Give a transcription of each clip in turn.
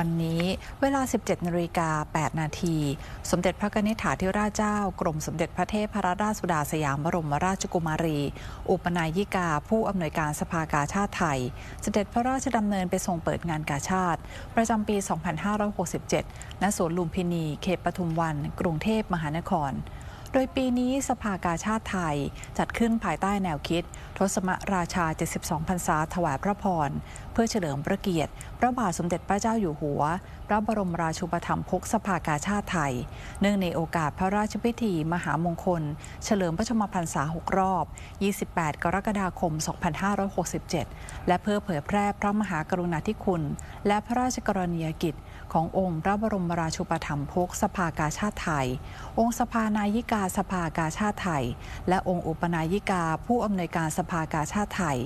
วันนี้เวลา 17นาฬิกา8นาที สมเด็จพระกนิษฐาธิราชเจ้า กรมสมเด็จพระเทพรราชสุดาสยามบรมราชกุมารี อุปนายิกา ผู้อำนวยการสภากาชาติไทย เสด็จพระราชดำเนินไปทรงเปิดงานกาชาติ ประจำปี 2567 ณ สวนลุมพินี เขตปทุมวัน กรุงเทพมหานคร โดยปีนี้สภากาชาติไทยจัดขึ้นภายใต้แนวคิด ทศมราชา 72 พรรษาถวายพระพร เพื่อเฉลิมพระเกียรติ พระบาทสมเด็จพระเจ้าอยู่หัว พระบรมราชูปถัมภกสภากาชาติไทย เนื่องในโอกาสพระราชพิธี มหามงคล เฉลิมพระชมพรรษา 6 รอบ 28 กรกฎาคม 2567 และเพื่อเผยแพร่พระมหากรุณาธิคุณ และพระราชกรณียกิจ ขององค์พระบรมราชูปถัมภกสภากาชาติไทย องค์สภานายิกาสภากาชาติไทย และองค์อุปนายิกาผู้อำนวยการสภากาชาติไทย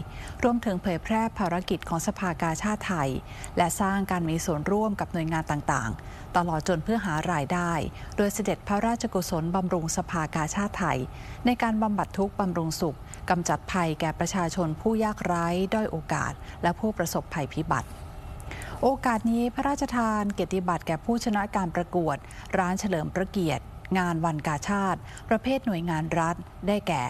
รวมถึงเผยแพร่ภารกิจของสภากาชาติไทย และสร้างการมีส่วนร่วมกับหน่วยงานต่างๆ ตลอดจนเพื่อหารายได้ โดยเสด็จพระราชกุศลบำรุงสภากาชาติไทย ในการบำบัดทุกข์บำรุงสุขกำจัดภัยแก่ประชาชนผู้ยากไร้ด้อยโอกาส และผู้ประสบภัยพิบัติโอกาสนี้พระราชทานเกียรติบัตรแก่ผู้ชนะการประกวด ร้านเฉลิมพระเกียรติ งานวันกาชาติ ประเภทหน่วยงานรัฐ ได้แก่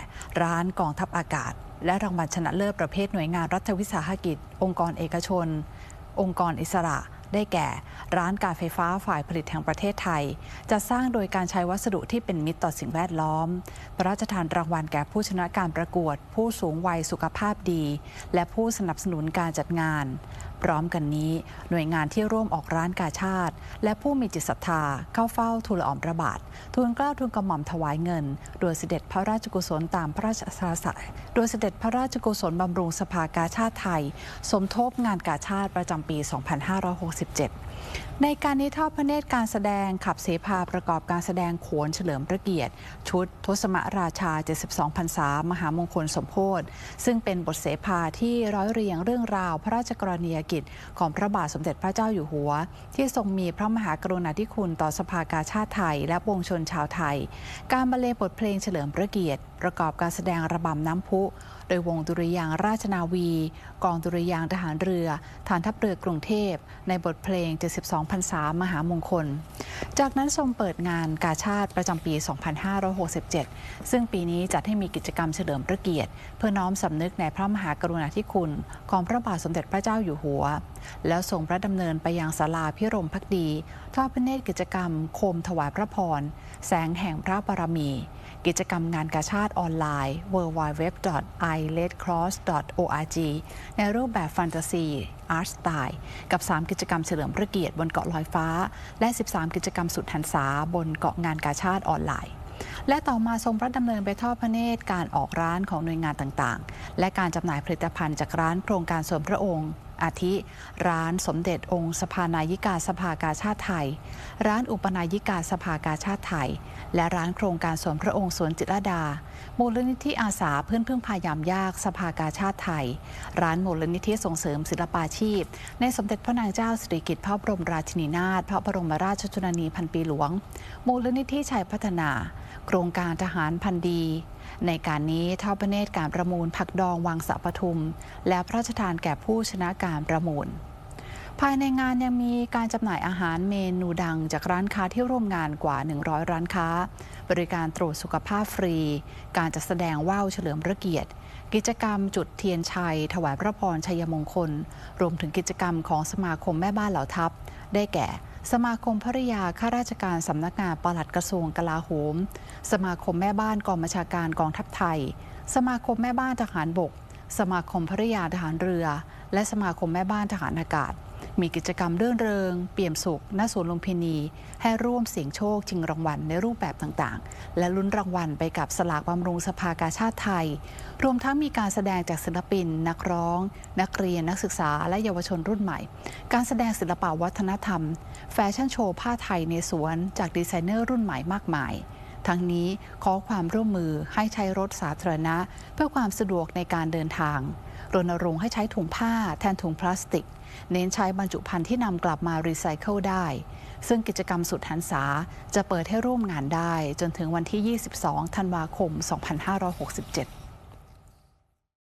ร้านกองทัพอากาศ และรางวัลชนะเลิศประเภทหน่วยงานรัฐวิสาหกิจ องค์กรเอกชน องค์กรอิสระ ได้แก่ ร้านการไฟฟ้าฝ่ายผลิตแห่งประเทศไทย จะสร้างโดยการใช้วัสดุที่เป็นมิตรต่อสิ่งแวดล้อม พระราชทานรางวัลแก่ผู้ชนะการประกวด ผู้สูงวัยสุขภาพดี และผู้สนับสนุนการจัดงาน พร้อมกันนี้หน่วยงานที่ร่วมออกร้านกาชาติ และผู้มีจิตศรัทธาเข้าเฝ้าทูลออมพระบาททูลเกล้าทูลกระหม่อมถวายเงิน โดยเสด็จพระราชกุศลตามพระราชสาสะโดยเสด็จพระราชกุศลบำรุงสภากาชาติไทย สมทบงานกาชาติประจำปี 2567 ในการนี้ทอดพระเนตรการแสดงขับเสพาประกอบการแสดงโขนเฉลิมพระเกียรติ ชุดทศมราชา 72พรรษามหามงคลสมโพธิซึ่งเป็นบทเสภาที่ร้อยเรียงเรื่องราวพระราชกรณียกิจ ของพระบาทสมเด็จพระเจ้าอยู่หัว ที่ทรงมีพระมหากรุณาธิคุณต่อสภากาชาติไทย และวงชนชาวไทย การบรรเลงบทเพลงเฉลิมพระเกียรติ ประกอบการแสดงระบำน้ำพุ โดยวงดุริยางราชนาวี กองดุริยางทหารเรือ ฐานทัพเรือกรุงเทพ ในบทเพลง 72พรรษามหามงคล จากนั้นทรงเปิดงานกาชาติประจำปี 2567 ซึ่งปีนี้จัดให้มีกิจกรรมเฉลิมพระเกียรติ เพื่อน้อมสำนึกในพระมหากรุณาธิคุณ ของพระบาทสมเด็จพระเจ้าอยู่หัวแล้วส่งพระดำเนินไปยังศาลาพิรมพักดีทอดพระเนตรกิจกรรม โคมถวายพระพร แสงแห่งพระบารมี กิจกรรมงานกาชาติออนไลน์ w w w i l e d c r o s s o r g ในรูปแบบแฟนตาซีอาร์ตสไตล์กับ 3 กิจกรรมเฉลิมพระเกียรติบนเกาะลอยฟ้า และ 13 กิจกรรมสุดหันษาบนเกาะงานกาชาติออนไลน์และต่อมาทรงพระดำเนินไปทอดพระเนตรการออกร้านของหน่วยงานต่างๆ และการจำหน่ายผลิตภัณฑ์จากร้านโครงการส่วนพระองค์ อาทิ ร้านสมเด็จองค์สภานายิกาสภากาชาติไทย ร้านอุปนายิกาสภากาชาติไทย และร้านโครงการสวนพระองค์สวนจิตรดา มูลนิธิอาสาเพื่อนพึ่งพายามยากสภากาชาติไทย ร้านมูลนิธิส่งเสริมศิลปาชีพ ในสมเด็จพระนางเจ้าสิริกิติ์พระบรมราชินีนาถพระบรมราชชนนีพันปีหลวง มูลนิธิชัยพัฒนา โครงการทหารพันดี ในการนี้ทอดพระเนตรการประมูลผักดองวังสะปทุม และพระราชทานแก่ผู้ชนะการประมูล ภายในงานยังมีการจำหน่ายอาหารเมนูดังจากร้านค้าที่ร่วมงานกว่า 100 ร้านค้า บริการตรวจสุขภาพฟรี การจัดแสดงว่าวเฉลิมพระเกียรติ กิจกรรมจุดเทียนชัย ถวายพระพรชัยมงคล รวมถึงกิจกรรมของสมาคมแม่บ้านเหล่าทัพ ได้แก่สมาคมภริยาข้าราชการสำนักงานปลัดกระทรวงกลาโหม สมาคมแม่บ้านกองบัญชาการกองทัพไทย สมาคมแม่บ้านทหารบก สมาคมภริยาทหารเรือ และสมาคมแม่บ้านทหารอากาศ มีกิจกรรมเรื่นเริง เปี่ยมสุขณสวนลุมพินี ให้ร่วมเสี่ยงโชคชิงรางวัลในรูปแบบต่างๆ และลุ้นรางวัลไปกับสลากบำรุงสภากาชาติไทย รวมทั้งมีการแสดงจากศิลปิน นักร้อง นักเรียนนักศึกษาและเยาวชนรุ่นใหม่ การแสดงศิลปวัฒนธรรม แฟชั่นโชว์ผ้าไทยในสวนจากดีไซเนอร์รุ่นใหม่มากมายทั้งนี้ขอความร่วมมือให้ใช้รถสาธารณะ เพื่อความสะดวกในการเดินทาง รณรงค์ให้ใช้ถุงผ้าแทนถุงพลาสติก เน้นใช้บรรจุภัณฑ์ที่นำกลับมารีไซเคิลได้ ซึ่งกิจกรรมสุดหันษาจะเปิดให้ร่วมงานได้ จนถึงวันที่ 22 ธันวาคม 2567